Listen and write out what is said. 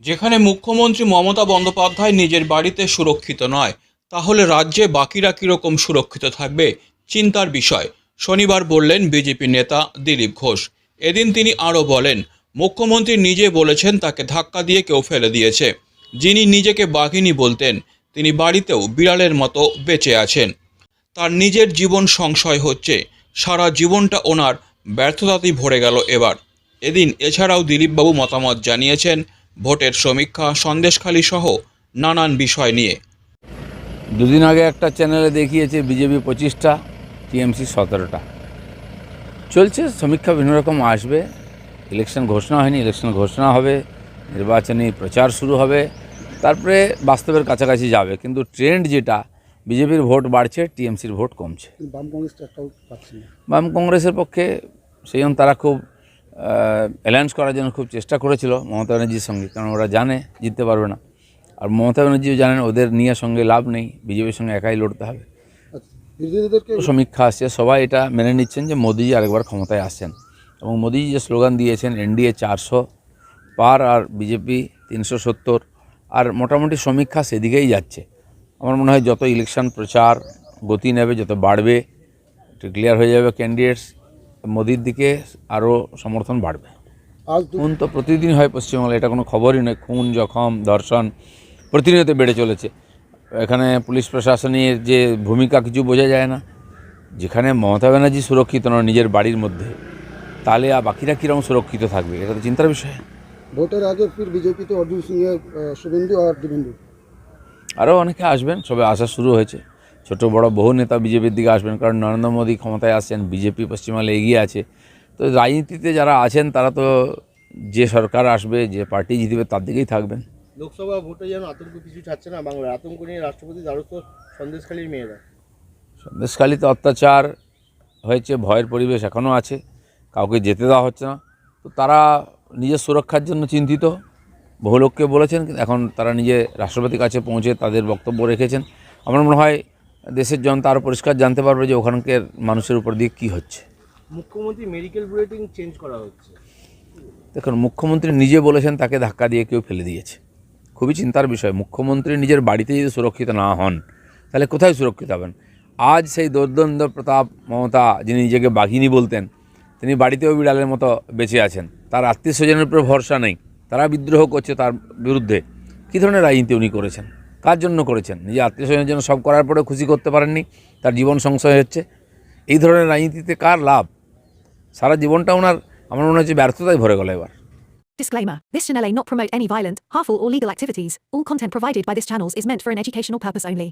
যেখানে মুখ্যমন্ত্রী মমতা বন্দ্যোপাধ্যায় নিজের বাড়িতে সুরক্ষিত নয়, তাহলে রাজ্যে বাকিরা কীরকম সুরক্ষিত থাকবে? চিন্তার বিষয়। শনিবার বললেন বিজেপি নেতা দিলীপ ঘোষ। এদিন তিনি আরও বলেন, মুখ্যমন্ত্রী নিজে বলেছেন তাকে ধাক্কা দিয়ে কেউ ফেলে দিয়েছে। যিনি নিজেকে বাঘিনী বলতেন, তিনি বাড়িতেও বিড়ালের মতো বেঁচে আছেন। তার নিজের জীবন সংশয় হচ্ছে, সারা জীবনটা ওনার ব্যর্থতাতেই ভরে গেল এবার। এদিন এছাড়াও দিলীপবাবু মতামত জানিয়েছেন ভোটের সমীক্ষা সন্দেশখালী সহ নানান বিষয় নিয়ে। দুদিন আগে একটা চ্যানেলে দেখিয়েছে বিজেপি পঁচিশটা টিএমসি সতেরোটা। চলছে সমীক্ষা বিভিন্ন রকম আসবে। ইলেকশন ঘোষণা হয়নি ইলেকশন ঘোষণা হবে নির্বাচনী প্রচার শুরু হবে তারপরে বাস্তবের কাছাকাছি যাবে। কিন্তু ট্রেন্ড যেটা বিজেপির ভোট বাড়ছে টিএমসির ভোট কমছে। বাম কংগ্রেসের পক্ষে সেই জন্য তারা খুব অ্যালায়েন্স করার জন্য খুব চেষ্টা করেছিল মমতা ব্যানার্জির সঙ্গে কারণ ওরা জানে জিততে পারবে না। আর মমতা ব্যানার্জিও জানেন ওদের নিয়ে সঙ্গে লাভ নেই বিজেপির সঙ্গে একাই লড়তে হবে। আচ্ছা সমীক্ষা আসছে সবাই এটা মেনে নিচ্ছেন যে মোদিজি আরেকবার ক্ষমতায় আসছেন। এবং মোদিজি যে স্লোগান দিয়েছেন এনডিএ চারশো পার আর বিজেপি তিনশো সত্তর আর মোটামুটি সমীক্ষা সেদিকেই যাচ্ছে। আমার মনে হয় যত ইলেকশন প্রচার গতি নেবে যত বাড়বে একটু ক্লিয়ার হয়ে যাবে ক্যান্ডিডেটস মোদির দিকে আরও সমর্থন বাড়বে। খুন তো প্রতিদিন হয় পশ্চিমবাংলায় এটা কোনো খবরই নয়। খুন জখম ধর্ষণ প্রতিনিয়ত বেড়ে চলেছে। এখানে পুলিশ প্রশাসনের যে ভূমিকা কিছু বোঝা যায় না। যেখানে মমতা ব্যানার্জি সুরক্ষিত নয় নিজের বাড়ির মধ্যে তাহলে আর বাকিরা কীরকম সুরক্ষিত থাকবে? এটা তো চিন্তার বিষয়। ভোটের আগে ফির বিজেপিতে অর্জুন সিং শুভেন্দু আর দেবেন্দু। আরও অনেকে আসবেন সবে আসা শুরু হয়েছে। ছোট বড় বহু নেতা বিজেপির দিকে আসবেন কারণ নরেন্দ্র মোদী ক্ষমতায় আসছেন বিজেপি পশ্চিমবাংলায় এগিয়ে আছে। তো রাজনীতিতে যারা আছেন তারা তো যে সরকার আসবে যে পার্টি জিতবে তার দিকেই থাকবেন। লোকসভা ভোটে যেন আতঙ্ক কিছু ছাড়ছে না বাংলায় আতঙ্ক নিয়ে রাষ্ট্রপতি দ্বারস্থ সন্দেশখালীর মেয়েরা। সন্দেশখালিতে অত্যাচার হয়েছে ভয়ের পরিবেশ এখনও আছে কাউকে যেতে দেওয়া হচ্ছে না। তো তারা নিজের সুরক্ষার জন্য চিন্তিত। বহু লোককে বলেছেন এখন তারা নিজে রাষ্ট্রপতির কাছে পৌঁছে তাদের বক্তব্য রেখেছেন। আমার মনে হয় দেশের জনতা আরও পরিষ্কার জানতে পারবে যে ওখানকার মানুষের উপর দিয়ে কী হচ্ছে। মুখ্যমন্ত্রী মেডিকেল বুলেটিন চেঞ্জ করা হচ্ছে। দেখুন মুখ্যমন্ত্রী নিজে বলেছেন তাকে ধাক্কা দিয়ে কেউ ফেলে দিয়েছে। খুবই চিন্তার বিষয়। মুখ্যমন্ত্রী নিজের বাড়িতে যদি সুরক্ষিত না হন তাহলে কোথায় সুরক্ষিত হবেন? আজ সেই দৌর্দণ্ড প্রতাপ মমতা যিনি নিজেকে বাঘিনী বলতেন তিনি বাড়িতেও বিড়ালের মতো বেঁচে আছেন। তার আত্মীয় স্বজনের উপর ভরসা নেই। তারা বিদ্রোহ করছে তার বিরুদ্ধে। কী ধরনের রাজনীতি উনি করেছেন? কার জন্য করেছেন নিজের আত্মীয় স্বজনের জন্য সব করার পরেও খুশি করতে পারেননি তার জীবন সংশয় হচ্ছে এই ধরনের রাজনীতিতে কার লাভ সারা জীবনটা ওনার আমার মনে হচ্ছে ব্যর্থতায় ভরে গেল এবার Disclaimer This channel may not promote any violent, harmful, or legal activities. All content provided by this channel is meant for an educational purpose only.